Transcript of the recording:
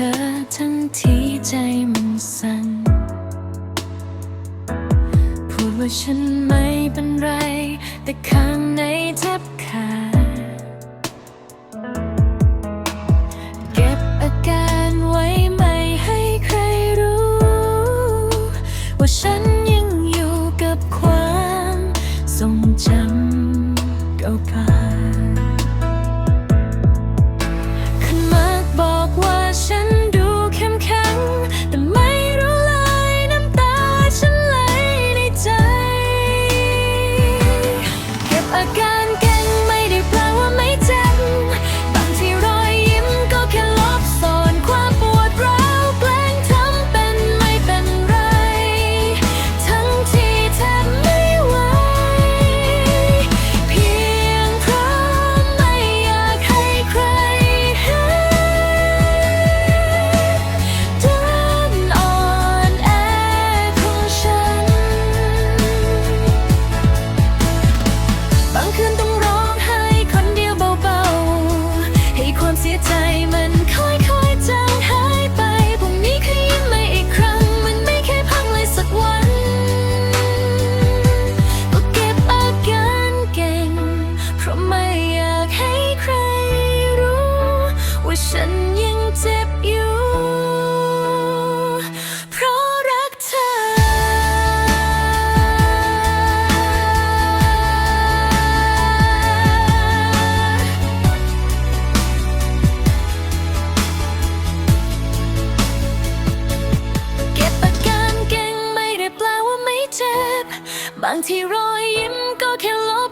อทั้งที่ใจมันสั่นพูดว่าฉันไม่เป็นไร แต่ข้างในแทบขาดเก็บอาการไว้ไม่ให้ใครรู้ ว่าฉันยังอยู่กับความทรงจำเก่า ให้ความเสียใจมันค่อยๆจางหายไปพรุ่งนี้คือยิ้มมาอีกครั้ง มันไม่เคยพังเลยสักวัน ก็เก็บอาการเก่ง เพราะไม่อยากให้ใครรู้ ว่าฉันยังเจ็บอยู่ บางทีรอยยิ้มก็แค่ลบ